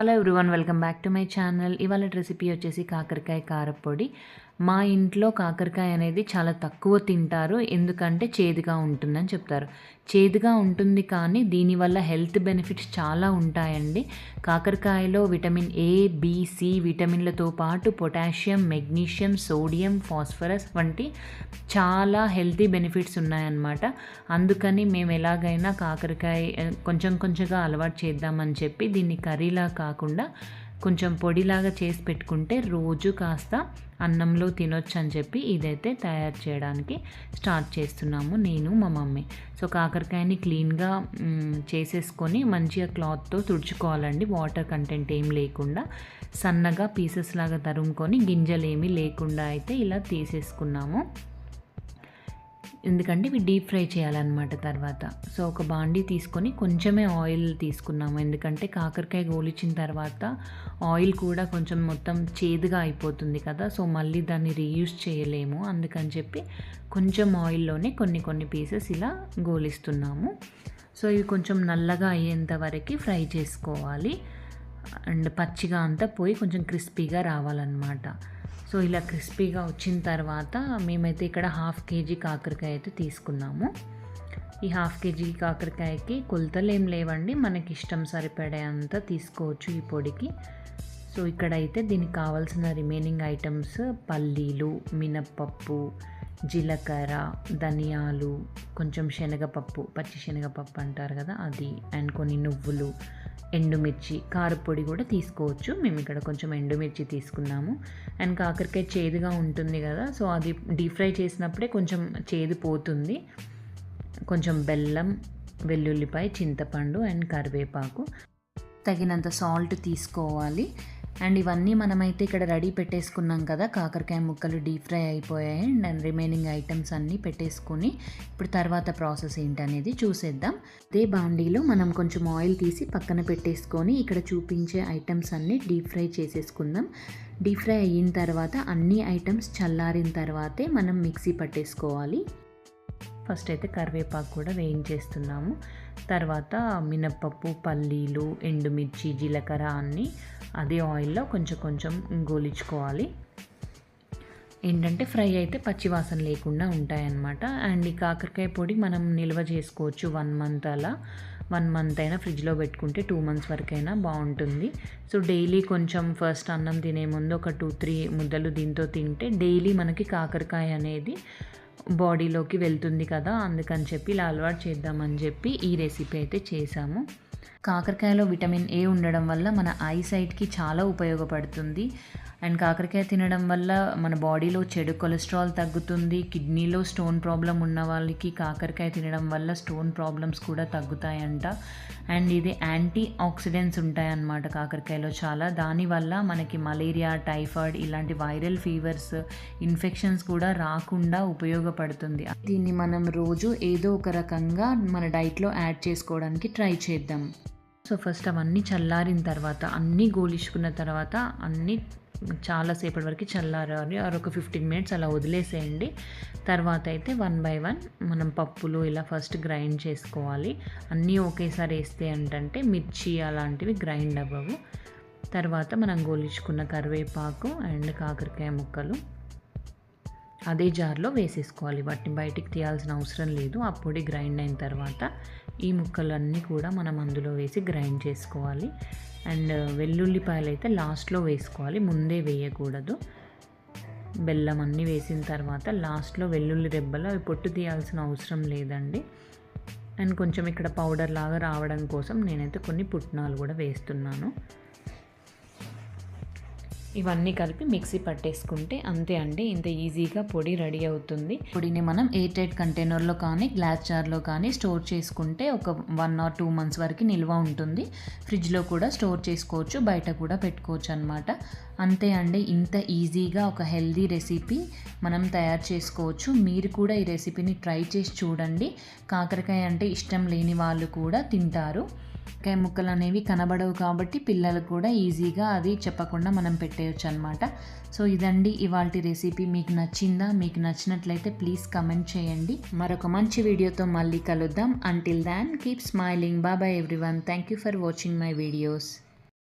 Hello everyone welcome back to my channel ఇవాళ recipe వచ్చేసి కాకరకాయ కారపొడి మా ఇంట్లో కాకరకాయ అనేది చాలా తక్కువ తింటారు. ఎందుకంటే చేదుగా ఉంటుందని చెప్తారు. చేదుగా ఉంటుంది కానీ దీనివల్ల హెల్త్ బెనిఫిట్స్ చాలా ఉంటాయండి. కాకరకాయలో విటమిన్ ఏ బీసీ విటమిన్లతో పాటు పొటాషియం మెగ్నీషియం సోడియం ఫాస్ఫరస్ వంటి చాలా హెల్తీ బెనిఫిట్స్ ఉన్నాయన్నమాట. అందుకని మేము ఎలాగైనా కాకరకాయ కొంచెం కొంచెంగా అలవాటు చేద్దామని చెప్పి దీన్ని కర్రీలా కాకుండా కొంచెం పొడిలాగా చేసి పెట్టుకుంటే రోజు కాస్త అన్నంలో తినొచ్చు అని చెప్పి ఇదైతే తయారు చేయడానికి స్టార్ట్ చేస్తున్నాము నేను మా మమ్మీ. సో కాకరకాయని క్లీన్గా చేసేసుకొని మంచిగా క్లాత్తో తుడుచుకోవాలండి. వాటర్ కంటెంట్ ఏం లేకుండా సన్నగా పీసెస్ లాగా తరుముకొని గింజలు ఏమీ లేకుండా అయితే ఇలా తీసేసుకున్నాము. ఎందుకంటే ఇవి డీప్ ఫ్రై చేయాలన్నమాట తర్వాత. సో ఒక బాండీ తీసుకొని కొంచెమే ఆయిల్ తీసుకున్నాము. ఎందుకంటే కాకరకాయ గోలిచిన తర్వాత ఆయిల్ కూడా కొంచెం మొత్తం చేదుగా అయిపోతుంది కదా. సో మళ్ళీ దాన్ని రీయూస్ చేయలేము. అందుకని చెప్పి కొంచెం ఆయిల్లోనే కొన్ని కొన్ని పీసెస్ ఇలా గోలిస్తున్నాము. సో ఇవి కొంచెం నల్లగా అయ్యేంత వరకు ఫ్రై చేసుకోవాలి. అండ్ పచ్చిగా అంతా పోయి కొంచెం క్రిస్పీగా రావాలన్నమాట. సో ఇలా క్రిస్పీగా వచ్చిన తర్వాత మేమైతే ఇక్కడ హాఫ్ కేజీ కాకరకాయ అయితే తీసుకున్నాము. ఈ హాఫ్ కేజీ కాకరకాయకి కొలతలు ఏం లేవండి మనకి ఇష్టం సరిపడే అంత తీసుకోవచ్చు ఈ పొడికి. సో ఇక్కడైతే దీనికి కావాల్సిన రిమైనింగ్ ఐటమ్స్ పల్లీలు మినప్పప్పు జీలకర్ర ధనియాలు కొంచెం శనగపప్పు పచ్చి శనగపప్పు అంటారు కదా అది అండ్ కొన్ని నువ్వులు ఎండుమిర్చి కారపొడి కూడా తీసుకోవచ్చు. మేము ఇక్కడ కొంచెం ఎండుమిర్చి తీసుకున్నాము. అండ్ కాకరకాయ చేదుగా ఉంటుంది కదా సో అది డీప్ ఫ్రై చేసినప్పుడే కొంచెం చేదు పోతుంది. కొంచెం బెల్లం వెల్లుల్లిపాయ చింతపండు అండ్ కరివేపాకు. తగినంత సాల్ట్ తీసుకోవాలి. అండ్ ఇవన్నీ మనమైతే ఇక్కడ రెడీ పెట్టేసుకున్నాం కదా. కాకరకాయ ముక్కలు డీప్ ఫ్రై అయిపోయాయి. అండ్ రిమైనింగ్ ఐటమ్స్ అన్నీ పెట్టేసుకొని ఇప్పుడు తర్వాత ప్రాసెస్ ఏంటనేది చూసేద్దాం. అదే బాండీలో మనం కొంచెం ఆయిల్ తీసి పక్కన పెట్టేసుకొని ఇక్కడ చూపించే ఐటమ్స్ అన్నీ డీప్ ఫ్రై చేసేసుకుందాం. డీప్ ఫ్రై అయిన తర్వాత అన్ని ఐటమ్స్ చల్లారిన తర్వాతే మనం మిక్సీ పట్టేసుకోవాలి. ఫస్ట్ అయితే కరివేపాకు కూడా వేయించేస్తున్నాము. తర్వాత మినప్పప్పు పల్లీలు ఎండుమిర్చి జీలకర్ర అన్నీ అదే ఆయిల్లో కొంచెం కొంచెం గోలించుకోవాలి. ఏంటంటే ఫ్రై అయితే పచ్చివాసన లేకుండా ఉంటాయన్నమాట. అండ్ ఈ కాకరకాయ పొడి మనం నిల్వ చేసుకోవచ్చు వన్ మంత్ అలా. వన్ మంత్ అయినా ఫ్రిడ్జ్లో పెట్టుకుంటే టూ మంత్స్ వరకైనా బాగుంటుంది. సో డైలీ కొంచెం ఫస్ట్ అన్నం తినే ముందు ఒక టూ త్రీ ముద్దలు దీంతో తింటే డైలీ మనకి కాకరకాయ అనేది బాడీలోకి వెళ్తుంది కదా అందుకని చెప్పి ఇలా అలవాటు చేద్దామని చెప్పి ఈ రెసిపీ అయితే చేశాము. కాకరకాయలో విటమిన్ ఏ ఉండడం వల్ల మన ఐ సైట్కి చాలా ఉపయోగపడుతుంది. అండ్ కాకరకాయ తినడం వల్ల మన బాడీలో చెడు కొలెస్ట్రాల్ తగ్గుతుంది కిడ్నీలో స్టోన్ ప్రాబ్లం ఉన్న వాళ్ళకి కాకరకాయ తినడం వల్ల స్టోన్ ప్రాబ్లమ్స్ కూడా తగ్గుతాయంట. అండ్ ఇది యాంటీ ఆక్సిడెంట్స్ ఉంటాయన్నమాట కాకరకాయలో చాలా. దానివల్ల మనకి మలేరియా టైఫాయిడ్ ఇలాంటి వైరల్ ఫీవర్స్ ఇన్ఫెక్షన్స్ కూడా రాకుండా ఉపయోగపడుతుంది. దీన్ని మనం రోజు ఏదో ఒక రకంగా మన డైట్లో యాడ్ చేసుకోవడానికి ట్రై చేద్దాం. సో ఫస్ట్ అవన్నీ చల్లారిన తర్వాత అన్నీ గోలించుకున్న తర్వాత అన్నీ చాలాసేపటి వరకు చల్లారాలి. ఆర్ ఒక ఫిఫ్టీన్ మినిట్స్ అలా వదిలేసేయండి. తర్వాత అయితే వన్ బై వన్ మనం పప్పులు ఇలా ఫస్ట్ గ్రైండ్ చేసుకోవాలి. అన్నీ ఒకేసారి వేస్తే ఏంటంటే మిర్చి అలాంటివి గ్రైండ్ అవ్వవు. తర్వాత మనం గోలించుకున్న కరివేపాకు అండ్ కాకరకాయ ముక్కలు అదే జార్లో వేసేసుకోవాలి. వాటిని బయటికి తీయాల్సిన అవసరం లేదు. ఆ పొడి గ్రైండ్ అయిన తర్వాత ఈ ముక్కలన్నీ కూడా మనం అందులో వేసి గ్రైండ్ చేసుకోవాలి. అండ్ వెల్లుల్లిపాయలు అయితే లాస్ట్లో వేసుకోవాలి. ముందే వేయకూడదు. బెల్లం అన్నీ వేసిన తర్వాత లాస్ట్లో వెల్లుల్లి రెబ్బలు అవి పొట్టు తీయాల్సిన అవసరం లేదండి. అండ్ కొంచెం ఇక్కడ పౌడర్ లాగా రావడం కోసం నేనైతే కొన్ని పుట్నాలు కూడా వేస్తున్నాను. ఇవన్నీ కలిపి మిక్సీ పట్టేసుకుంటే అంతే అండి ఇంత ఈజీగా పొడి రెడీ అవుతుంది. పొడిని మనం ఎయిర్ టైట్ కంటైనర్లో కానీ గ్లాస్ జార్లో కానీ స్టోర్ చేసుకుంటే ఒక వన్ ఆర్ టూ మంత్స్ వరకు నిల్వ ఉంటుంది. ఫ్రిడ్జ్లో కూడా స్టోర్ చేసుకోవచ్చు బయట కూడా పెట్టుకోవచ్చు అనమాట అంతే అండి ఇంత ఈజీగా ఒక హెల్దీ రెసిపీ మనం తయారు చేసుకోవచ్చు. మీరు కూడా ఈ రెసిపీని ట్రై చేసి చూడండి. కాకరకాయ అంటే ఇష్టం లేని వాళ్ళు కూడా తింటారు. మిరపకాయ ముక్కలు అనేవి కనబడవు కాబట్టి పిల్లలకు కూడా ఈజీగా అది చెప్పకుండా మనం పెట్టేయచ్చు అనమాట సో ఇదండి ఇవాళ రెసిపీ. మీకు నచ్చిందా? మీకు నచ్చినట్లయితే ప్లీజ్ కమెంట్ చేయండి. మరొక మంచి వీడియోతో మళ్ళీ కలుద్దాం. Until then keep smiling bye bye everyone thank you for watching my videos